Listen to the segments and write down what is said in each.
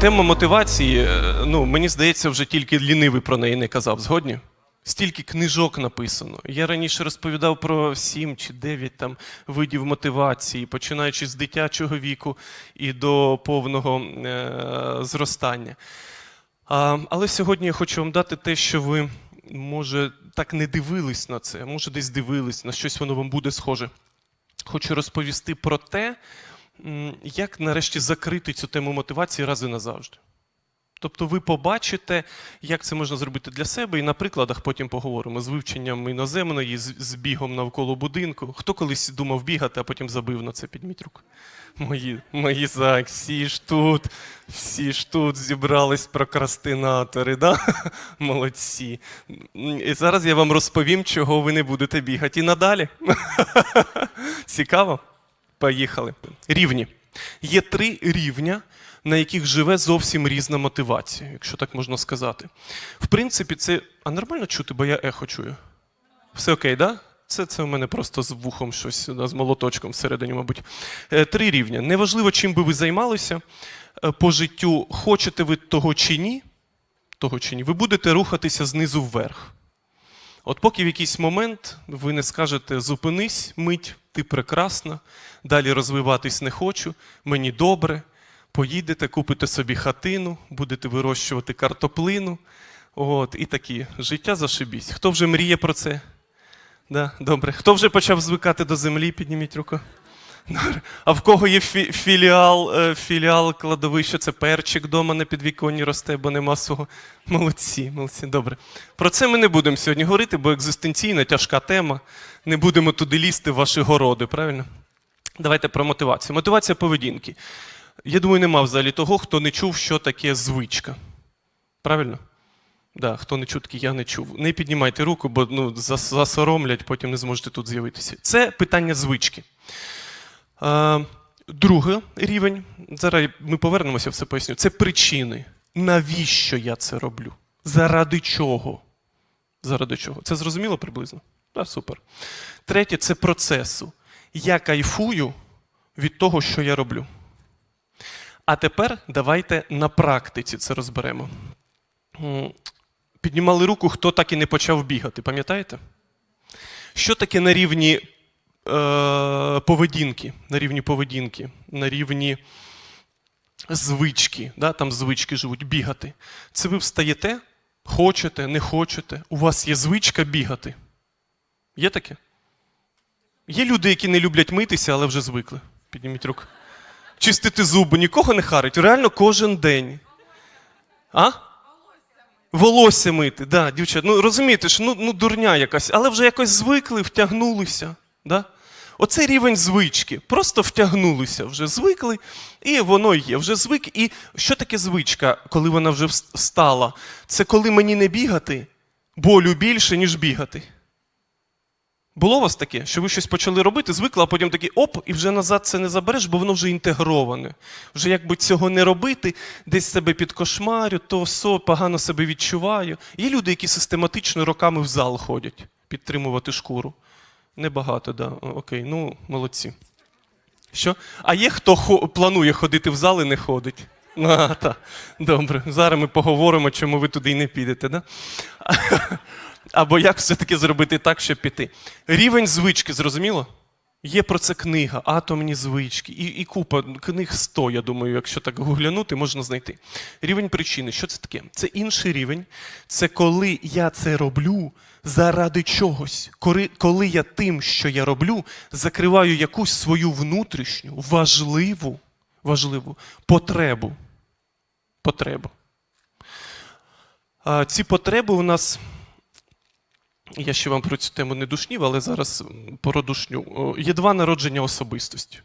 Тема мотивації, е, ну, мені здається, вже тільки лінивий про неї не казав. Згодні? Стільки книжок написано. Я раніше розповідав про сім чи дев'ять там видів мотивації, починаючи з дитячого віку і до повного е- зростання. А, але сьогодні я хочу вам дати те, що ви, може, так не дивились на це, може, десь дивились, на щось воно вам буде схоже. Хочу розповісти про те, як нарешті закрити цю тему мотивації раз і назавжди. Тобто ви побачите, як це можна зробити для себе, і на прикладах потім поговоримо з вивченням іноземної, з, бігом навколо будинку. Хто колись думав бігати, а потім забив на це підміть руку? Мої, мої зак, всі ж тут, всі ж тут зібрались прокрастинатори, да? молодці. І зараз я вам розповім, чого ви не будете бігати і надалі. Цікаво? Поїхали. Рівні. Є три рівня, на яких живе зовсім різна мотивація, якщо так можна сказати. В принципі, це. А нормально чути, бо я ехо чую. Все окей, да? Це, це у мене просто з вухом щось да, з молоточком всередині, мабуть. Е, Три рівня. Неважливо, чим би ви займалися е, по життю, хочете ви того чи ні, того чи ні, ви будете рухатися знизу вверх. От поки в якийсь момент ви не скажете зупинись, мить, ти прекрасна, далі розвиватись не хочу, мені добре, поїдете, купите собі хатину, будете вирощувати картоплину. От, і такі життя зашибісь. Хто вже мріє про це? Да, добре. Хто вже почав звикати до землі, підніміть руку. А в кого є фі- філіал, е, філіал кладовища, це перчик вдома на підвіконні росте, бо нема свого. Молодці, молодці, добре. Про це ми не будемо сьогодні говорити, бо екзистенційна тяжка тема. Не будемо туди лізти в ваші городи, правильно? Давайте про мотивацію. Мотивація поведінки. Я думаю, нема взагалі того, хто не чув, що таке звичка. Правильно? Да, хто не чув, такий я не чув. Не піднімайте руку, бо ну, засоромлять, потім не зможете тут з'явитися. Це питання звички. Е, другий рівень, зараз ми повернемося, все поясню. Це причини. Навіщо я це роблю? Заради чого? Заради чого? Це зрозуміло приблизно? Так, супер. Третє це процесу. Я кайфую від того, що я роблю. А тепер давайте на практиці це розберемо. Піднімали руку, хто так і не почав бігати, пам'ятаєте? Що таке на рівні поведінки? На рівні поведінки, на рівні звички, да? там звички живуть, бігати. Це ви встаєте, хочете, не хочете. У вас є звичка бігати. Є таке? Є люди, які не люблять митися, але вже звикли. Підніміть руку. Чистити зуби, нікого не харить. Реально кожен день. А? Волосся мити, да, дівчат. Ну розумієте ж, ну, ну дурня якась, але вже якось звикли, втягнулися. Да? Оце рівень звички. Просто втягнулися, вже звикли, і воно є. Вже звик. І що таке звичка, коли вона вже встала? Це коли мені не бігати, болю більше, ніж бігати. Було у вас таке, що ви щось почали робити, звикли, а потім такі оп, і вже назад це не забереш, бо воно вже інтегроване. Вже якби цього не робити, десь себе підкошмарю, то со погано себе відчуваю. Є люди, які систематично роками в зал ходять підтримувати шкуру. Небагато, да. Окей, ну молодці. Що? А є хто хо- планує ходити в зал і не ходить? А, та. Добре, зараз ми поговоримо, чому ви туди й не підете. Да? Або як все-таки зробити так, щоб піти. Рівень звички, зрозуміло? Є про це книга, атомні звички, і, і купа книг 100, я думаю, якщо так гуглянути, можна знайти. Рівень причини. Що це таке? Це інший рівень. Це коли я це роблю заради чогось. Коли, я тим, що я роблю, закриваю якусь свою внутрішню, важливу, важливу потребу. Потребу. А, ці потреби у нас я ще вам про цю тему не душнів, але зараз м, породушню. Є два народження особистості.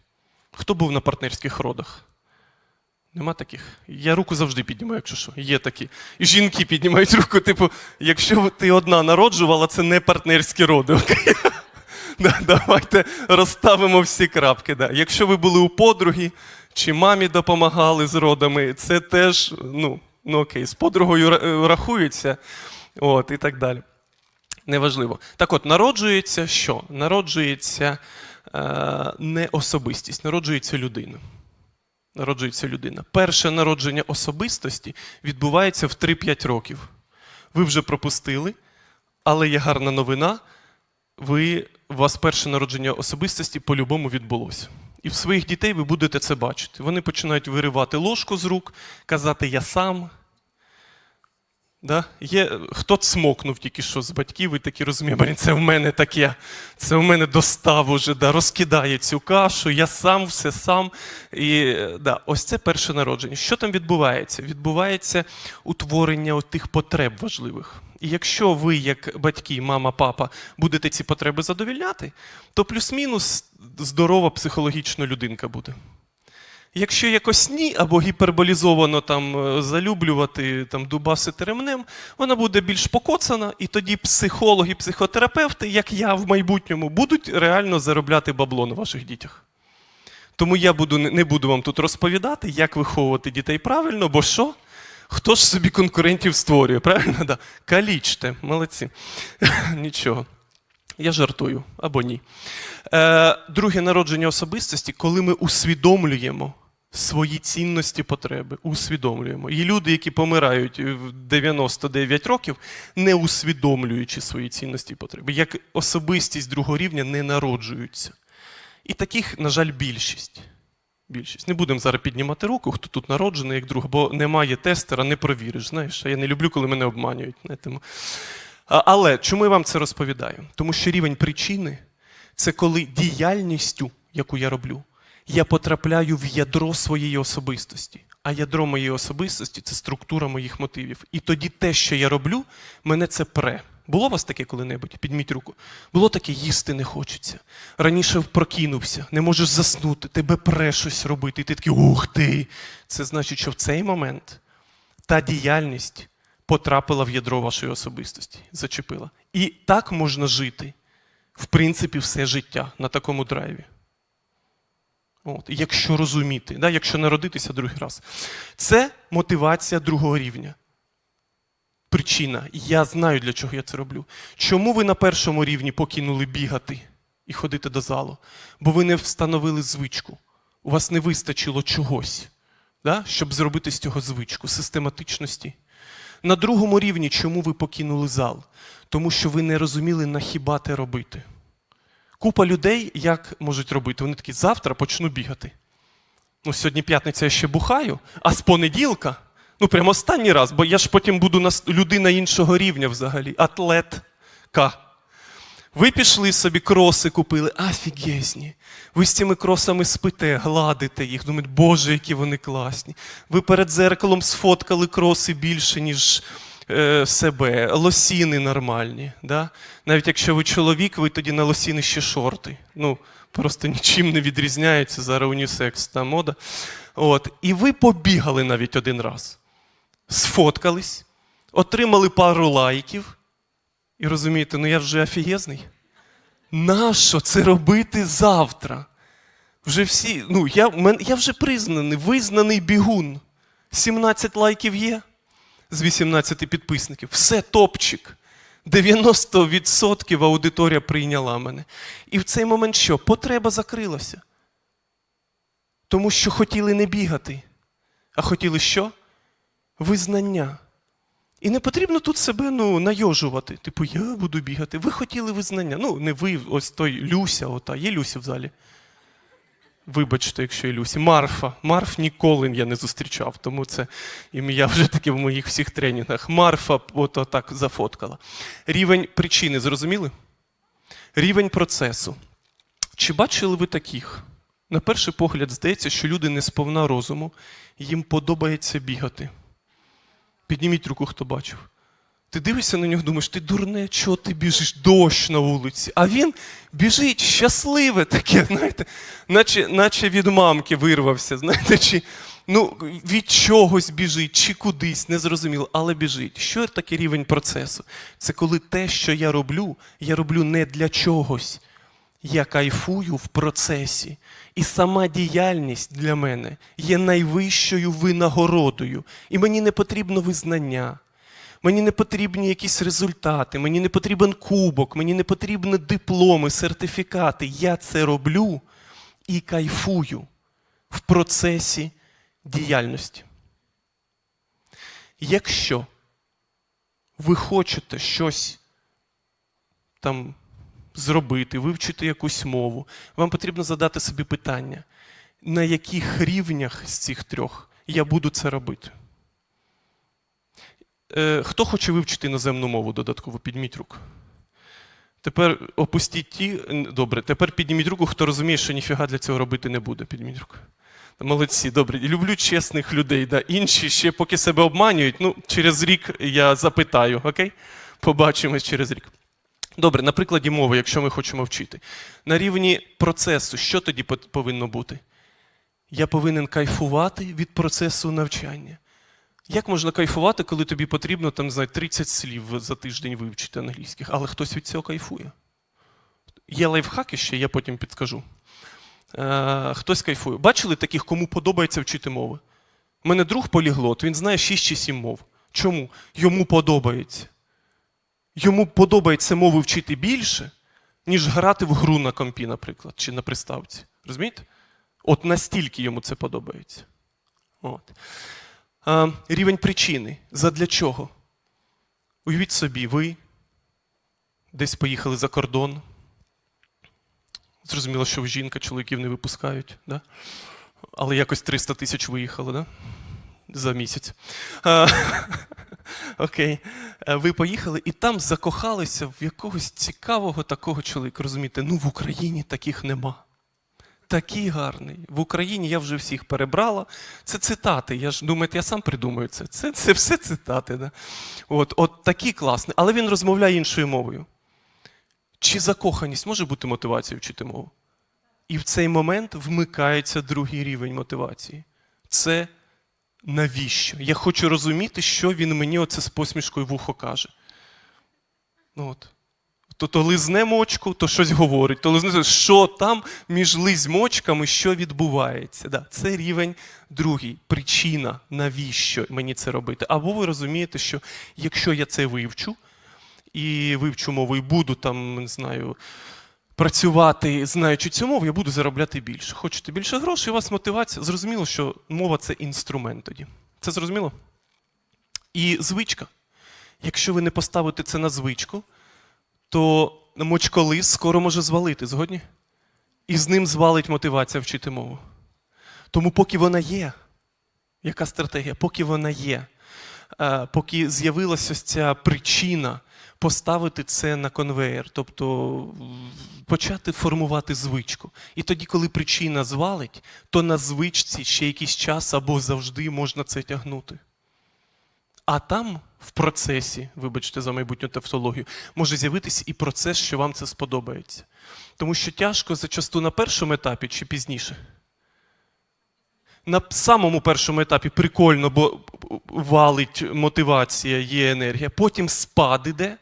Хто був на партнерських родах? Нема таких? Я руку завжди піднімаю, якщо що. Є такі. І жінки піднімають руку, типу, якщо ти одна народжувала, це не партнерські роди. Да, давайте розставимо всі крапки. Да. Якщо ви були у подруги, чи мамі допомагали з родами, це теж, ну, ну окей, з подругою рахується, от, і так далі. Неважливо. Так от, народжується що? Народжується е, не особистість, народжується людина. Народжується людина. Перше народження особистості відбувається в 3-5 років. Ви вже пропустили, але є гарна новина. Ви, у вас перше народження особистості по-любому відбулося. І в своїх дітей ви будете це бачити. Вони починають виривати ложку з рук, казати Я сам. Да? Є, хто цмокнув тільки що з батьків, і такі розуміє, «Блін, це в мене таке, це в мене достав уже, да, розкидає цю кашу, я сам, все сам. І, е, да, ось це перше народження. Що там відбувається? Відбувається утворення тих потреб важливих. І якщо ви, як батьки, мама, папа, будете ці потреби задовільняти, то плюс-мінус здорова психологічно людинка буде. Якщо якось ні, або гіперболізовано там е, залюблювати, там дубасити ремнем, вона буде більш покоцана, і тоді психологи, психотерапевти, як я в майбутньому, будуть реально заробляти бабло на ваших дітях. Тому я буду, не- буду вам тут розповідати, як виховувати дітей правильно, бо що? Хто ж собі конкурентів створює, правильно? Да. Калічте, молодці. Нічого. Я жартую або ні. Е, друге народження особистості, коли ми усвідомлюємо свої цінності, потреби. Усвідомлюємо. Є люди, які помирають в 99 років, не усвідомлюючи свої цінності і потреби. Як особистість другого рівня не народжуються. І таких, на жаль, більшість. Більшість. Не будемо зараз піднімати руку, хто тут народжений як друг, бо немає тестера, не провіриш. Знаєш, а я не люблю, коли мене обманюють. М- Але чому я вам це розповідаю? Тому що рівень причини це коли діяльністю, яку я роблю, я потрапляю в ядро своєї особистості. А ядро моєї особистості це структура моїх мотивів. І тоді те, що я роблю, мене це пре. Було у вас таке коли-небудь? Підміть руку. Було таке їсти не хочеться. Раніше прокинувся, не можеш заснути, тебе пре щось робити. І ти такий ух ти. Це значить, що в цей момент та діяльність потрапила в ядро вашої особистості, зачепила. І так можна жити, в принципі, все життя на такому драйві. От, якщо розуміти, да, якщо народитися другий раз. Це мотивація другого рівня. Причина. Я знаю, для чого я це роблю. Чому ви на першому рівні покинули бігати і ходити до залу? Бо ви не встановили звичку. У вас не вистачило чогось, да, щоб зробити з цього звичку, систематичності. На другому рівні, чому ви покинули зал? Тому що ви не розуміли, на хіба те робити. Купа людей як можуть робити? Вони такі, завтра почну бігати. Ну, сьогодні п'ятниця я ще бухаю, а з понеділка, ну прямо останній раз, бо я ж потім буду людина іншого рівня взагалі, атлетка. Ви пішли собі кроси купили, офігезні. Ви з цими кросами спите, гладите їх, думаєте, боже, які вони класні. Ви перед зеркалом сфоткали кроси більше, ніж е, себе, лосіни нормальні. Да? Навіть якщо ви чоловік, ви тоді на лосіни ще шорти. Ну, просто нічим не відрізняється зараз унісекс та мода. От. І ви побігали навіть один раз. Сфоткались, отримали пару лайків. І розумієте, ну я вже офігезний. Нащо це робити завтра? Вже всі, ну я, я вже признаний, визнаний бігун. 17 лайків є з 18 підписників. Все топчик. 90% аудиторія прийняла мене. І в цей момент що? Потреба закрилася. Тому що хотіли не бігати, а хотіли що? Визнання. І не потрібно тут себе ну, найожувати. Типу, я буду бігати. Ви хотіли визнання. Ну, не ви, ось той Люся, ота. Є Люся в залі? Вибачте, якщо є Люсі. Марфа. Марф ніколи я не зустрічав, тому це ім'я вже таке в моїх всіх тренінгах. Марфа ото так зафоткала. Рівень причини, зрозуміли? Рівень процесу. Чи бачили ви таких? На перший погляд здається, що люди не сповна розуму, їм подобається бігати. Підніміть руку, хто бачив. Ти дивишся на нього, думаєш, ти дурне, чого ти біжиш дощ на вулиці? А він біжить щасливе таке, знаєте, наче, наче від мамки вирвався, знаєте, чи ну, від чогось біжить, чи кудись, незрозуміло, але біжить. Що таке рівень процесу? Це коли те, що я роблю, я роблю не для чогось. Я кайфую в процесі. І сама діяльність для мене є найвищою винагородою. І мені не потрібно визнання. Мені не потрібні якісь результати, мені не потрібен кубок, мені не потрібні дипломи, сертифікати. Я це роблю і кайфую в процесі діяльності. Якщо ви хочете щось там зробити, вивчити якусь мову, вам потрібно задати собі питання, на яких рівнях з цих трьох я буду це робити. Е, хто хоче вивчити іноземну мову додатково? Підніміть руку. Тепер опустіть ті. Добре, тепер підніміть руку, хто розуміє, що ніфіга для цього робити не буде. Підніміть руку. Молодці, добре. Люблю чесних людей. Да. Інші ще поки себе обманюють. Ну, через рік я запитаю, окей? Побачимось через рік. Добре, на прикладі мови, якщо ми хочемо вчити. На рівні процесу, що тоді повинно бути? Я повинен кайфувати від процесу навчання. Як можна кайфувати, коли тобі потрібно там, не знаю, 30 слів за тиждень вивчити англійських, але хтось від цього кайфує? Є лайфхаки ще, я потім підскажу. Е, хтось кайфує. Бачили таких, кому подобається вчити мови? У мене друг поліглот, він знає 6 чи 7 мов. Чому? Йому подобається. Йому подобається мови вчити більше, ніж грати в гру на компі, наприклад, чи на приставці. Розумієте? От настільки йому це подобається. От. Рівень причини. Задля чого? Уявіть собі, ви десь поїхали за кордон. Зрозуміло, що жінка, чоловіків не випускають, да? але якось 300 тисяч виїхали, да? За місяць. Окей. Е, Ви поїхали і там закохалися в якогось цікавого такого чоловіка. Розумієте, ну в Україні таких нема. Такий гарний. В Україні я вже всіх перебрала. Це цитати. Я ж думаєте, я сам придумаю це. Це, це все цитати. Да? От, от такі класні. Але він розмовляє іншою мовою. Чи закоханість може бути мотивацією вчити мову? І в цей момент вмикається другий рівень мотивації. Це навіщо? Я хочу розуміти, що він мені оце з посмішкою в ухо каже. Ну, от. То, то лизне мочку, то щось говорить, то лизне, що там між лизьмочками, що відбувається. Да, це рівень другий. Причина, навіщо мені це робити. Або ви розумієте, що якщо я це вивчу, і вивчу мову, і буду там, не знаю, працювати, знаючи цю мову, я буду заробляти більше. Хочете більше грошей, у вас мотивація. Зрозуміло, що мова це інструмент тоді. Це зрозуміло? І звичка. Якщо ви не поставите це на звичку, то мочколис скоро може звалити. Згодні? І з ним звалить мотивація вчити мову. Тому, поки вона є, яка стратегія? Поки вона є, е, поки з'явилася ця причина поставити це на конвеєр, тобто почати формувати звичку. І тоді, коли причина звалить, то на звичці ще якийсь час або завжди можна це тягнути. А там, в процесі, вибачте за майбутню тавтологію, може з'явитись і процес, що вам це сподобається. Тому що тяжко зачасту на першому етапі чи пізніше. На самому першому етапі прикольно, бо валить мотивація, є енергія. Потім спад іде.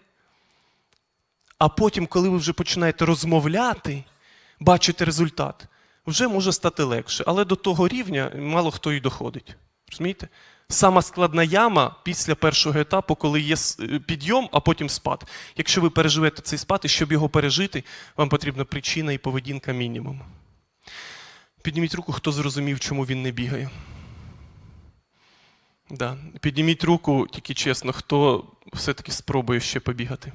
А потім, коли ви вже починаєте розмовляти, бачите результат, вже може стати легше. Але до того рівня мало хто і доходить. Розумієте? Сама складна яма після першого етапу, коли є е, підйом, а потім спад. Якщо ви переживете цей спад, і щоб його пережити, вам потрібна причина і поведінка мінімум. Підніміть руку, хто зрозумів, чому він не бігає. Да. Підніміть руку, тільки чесно, хто все-таки спробує ще побігати.